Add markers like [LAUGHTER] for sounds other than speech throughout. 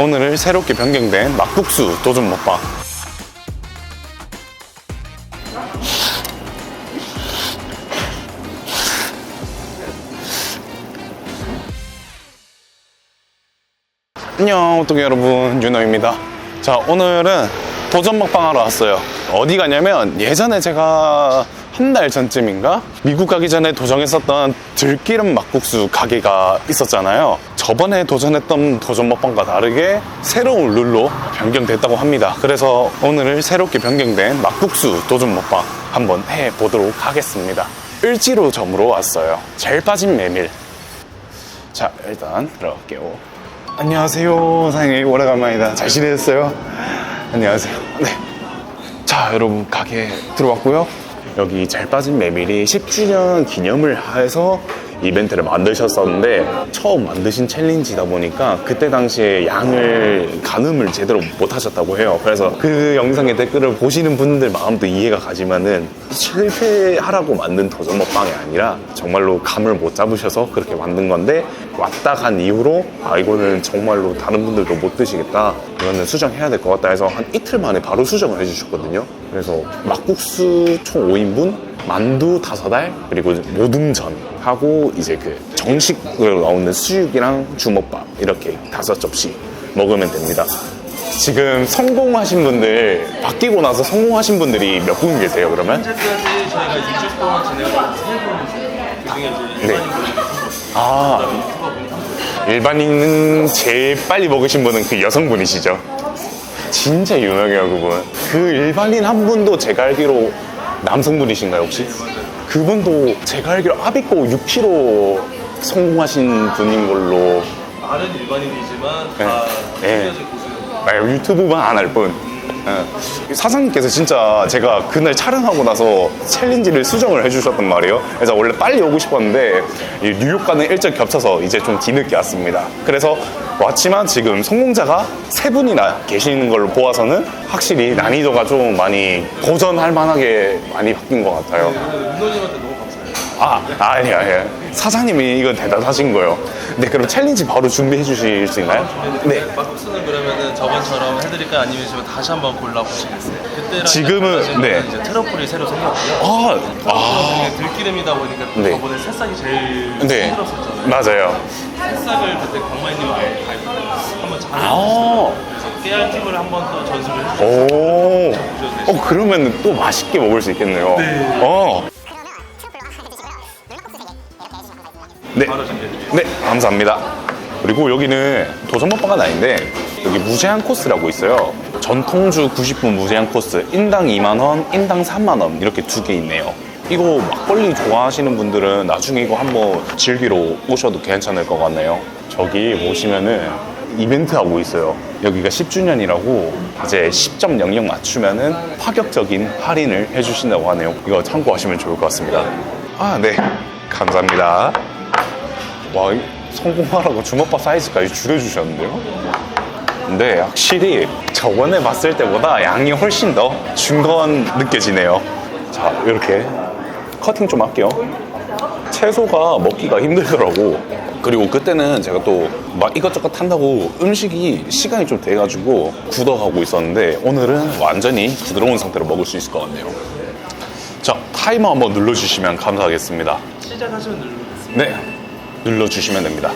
오늘은 새롭게 변경된 막국수 도전 먹방. 안녕, 어떻게 여러분, 윤호입니다. 자, 오늘은 도전 먹방 하러 왔어요. 어디 가냐면 예전에 제가 한 달 전쯤인가 미국 가기 전에 도전했었던 들기름 막국수 가게가 있었잖아요. 저번에 도전했던 도전 먹방과 다르게 새로운 룰로 변경됐다고 합니다. 그래서 오늘은 새롭게 변경된 막국수 도전 먹방 한번 해보도록 하겠습니다. 을지로 점으로 왔어요. 잘 빠진 메밀. 자, 일단 들어갈게요. 안녕하세요, 사장님. 오래간만이다. 잘 지내셨어요? 안녕하세요. 네. 자, 여러분, 가게 들어왔고요. 여기 잘 빠진 메밀이 10주년 기념을 해서 이벤트를 만드셨었는데 처음 만드신 챌린지다 보니까 그때 당시에 양을 가늠을 제대로 못 하셨다고 해요. 그래서 그 영상의 댓글을 보시는 분들 마음도 이해가 가지만은 실패하라고 만든 도전 먹방이 아니라 정말로 감을 못 잡으셔서 그렇게 만든 건데 왔다 간 이후로 아 이거는 정말로 다른 분들도 못 드시겠다 이거는 수정해야 될 것 같다 해서 한 이틀 만에 바로 수정을 해주셨거든요. 그래서 막국수 총 5인분 만두 다섯 알 그리고 모듬전 하고 이제 그 정식으로 나오는 수육이랑 주먹밥 이렇게 다섯 접시 먹으면 됩니다. 지금 성공하신 분들 바뀌고 나서 성공하신 분들이 몇 분 계세요 그러면? 현재까지 저희가 2주 동안 진행한 세분 그중에 이제 네. 일반인 분이 아. 일반인은 제일 빨리 먹으신 분은 그 여성분이시죠? 진짜 유명해요 그분. 그 일반인 한 분도 제가 알기로 남성분이신가요 혹시? 그분도 제가 알기로 아비꼬 6kg 성공하신 분인 걸로 다른 일반인이지만 네. 다 네. 네. 아, 유튜브만 안 할 뿐. 예. 사장님께서 진짜 제가 그날 촬영하고 나서 챌린지를 수정을 해주셨단 말이에요. 그래서 원래 빨리 오고 싶었는데 이 뉴욕 가는 일정 겹쳐서 이제 좀 뒤늦게 왔습니다. 그래서 왔지만 지금 성공자가 세 분이나 계시는 걸 보아서는 확실히 난이도가 좀 많이 도전할 만하게 많이 바뀐 것 같아요. 아, 아니, 아니. 사장님이 이건 대단하신 거예요. 네, 그럼 챌린지 바로 준비해 주실 수 있나요? 네. 막국수는 그러면은 저번처럼 해드릴까요? 아니면 지금 다시 한번 골라보시겠어요? 그때랑 지금은, 네. 이제 트러플이 새로 생겼고요. 아, 아. 들기름이다 보니까 네. 저번에 새싹이 제일 네. 힘들었었잖아요. 맞아요. 새싹을 그때 광만님 가입 한번 잘 아, 그래서 깨알 팁을 한번 또 전수를 해주셨어요. 오. 어, 그러면 또 맛있게 먹을 수 있겠네요. 네. 어. 네. 바로 준비해드릴게요. 네, 감사합니다. 그리고 여기는 도전 먹방은 아닌데 여기 무제한 코스라고 있어요. 전통주 90분 무제한 코스, 인당 2만 원, 인당 3만 원 이렇게 두 개 있네요. 이거 막걸리 좋아하시는 분들은 나중에 이거 한번 즐기러 오셔도 괜찮을 것 같네요. 저기 보시면은 이벤트 하고 있어요. 여기가 10주년이라고 이제 10.00 맞추면은 파격적인 할인을 해주신다고 하네요. 이거 참고하시면 좋을 것 같습니다. 아, 네. 감사합니다. 와, 이 성공하라고 주먹밥 사이즈까지 줄여주셨는데요? 근데 확실히 저번에 봤을 때보다 양이 훨씬 더 준 건 느껴지네요. 자, 이렇게 커팅 좀 할게요. 채소가 먹기가 힘들더라고. 그리고 그때는 제가 또 막 이것저것 한다고 음식이 시간이 좀 돼가지고 굳어가고 있었는데 오늘은 완전히 부드러운 상태로 먹을 수 있을 것 같네요. 자, 타이머 한번 눌러주시면 감사하겠습니다. 시작하시면 누르겠습니다. 네, 눌러주시면 됩니다.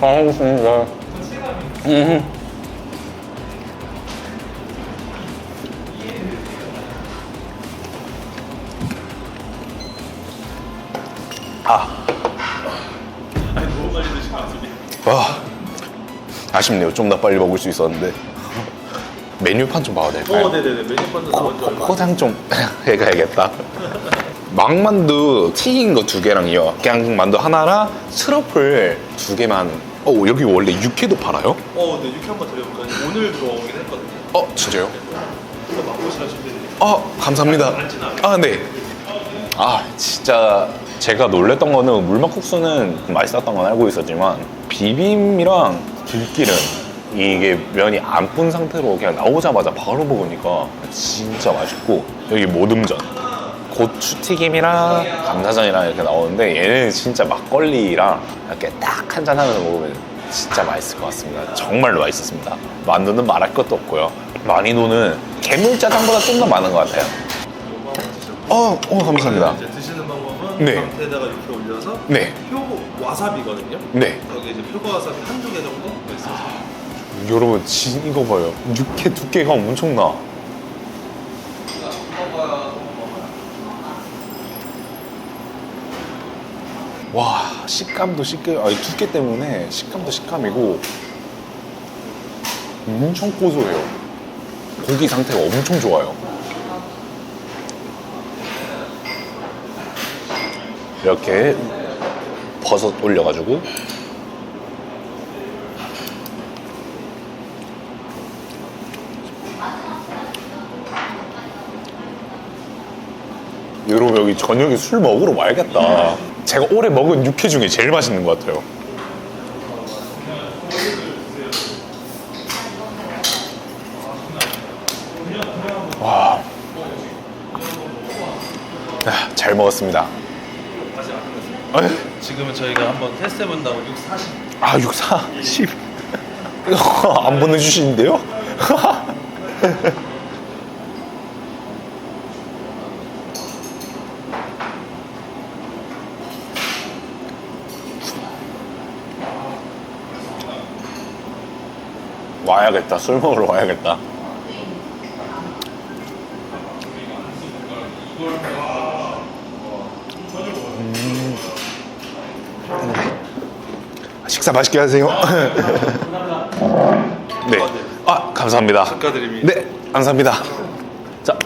잘 먹겠습니다. 음. 아. 와. 아쉽네요. 좀 더 빨리 먹을 수 있었는데. 메뉴판 좀 봐도 될까요? 어, 네네네. 메뉴판도 먼저? 포장 좀 [LAUGHS] 해가야겠다. 망만두 튀긴 거 두 개랑요. 그냥 만두 하나랑 트러플 두 개만. 어 여기 원래 육회도 팔아요? 어, 네. 육회 한번 드려볼까요? 오늘 들어오긴 했거든요. 어 진짜요? 그래서 맛보시라 준비해드릴게요. 어 감사합니다. 아 네. 아 진짜 제가 놀랬던 거는 물막국수는 맛있었던 건 알고 있었지만 비빔이랑 들기름 이게 면이 안 푼 상태로 그냥 나오자마자 바로 먹으니까 진짜 맛있고 여기 모듬전 고추튀김이랑 감자전이랑 이렇게 나오는데 얘는 진짜 막걸리랑 이렇게 딱 한 잔 하면서 먹으면 진짜 맛있을 것 같습니다. 정말로 맛있었습니다. 만두는 말할 것도 없고요. 마니노는 개물짜장보다 좀 더 많은 것 같아요. 어, 어 감사합니다. 이제 드시는 방법은 네. 상태에다가 이렇게 올려서 네, 표고 와사비거든요. 네. 여기 이제 표고 와사비 한두 개 정도 있어서. 여러분 진 이거 봐요. 육회 두께가 엄청나 와 식감도 식감 아니 두께 때문에 식감도 식감이고 엄청 고소해요 고기 상태가 엄청 좋아요 이렇게 버섯 올려가지고 여러분 여기 저녁에 술 먹으러 와야겠다. 제가 올해 먹은 육회 중에 제일 맛있는 것 같아요. 와, 아, 잘 먹었습니다. 지금은 저희가 한번 테스트 해본다고 6, 40 아, 64, 10. [LAUGHS] 이거 안 보내주시는데요? [LAUGHS] 와야겠다. 술 먹으러 와야겠다. 식사 맛있게 하세요. [LAUGHS] 네. 아, 감사합니다. 축하드립니다. 네, 감사합니다. 자,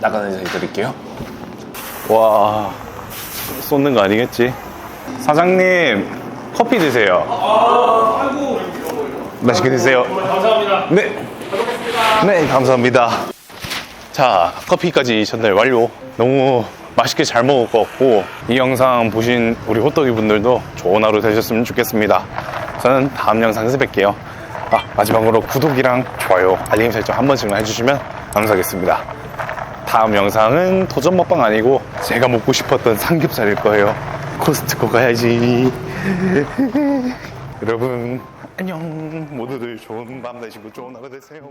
나가는 자 드릴게요. 와, 쏟는 거 아니겠지? 사장님, 커피 드세요. 맛있게 드세요. 감사합니다. 네. 네, 감사합니다. 자, 커피까지 전달 완료. 너무 맛있게 잘 먹을 것 같고, 이 영상 보신 우리 호떡이 분들도 좋은 하루 되셨으면 좋겠습니다. 저는 다음 영상에서 뵐게요. 아, 마지막으로 구독이랑 좋아요, 알림 설정 한 번씩만 해주시면 감사하겠습니다. 다음 영상은 도전 먹방 아니고 제가 먹고 싶었던 삼겹살일 거예요. 코스트코 가야지. [LAUGHS] 여러분, 안녕. 모두들 좋은 밤 되시고 좋은 하루 되세요.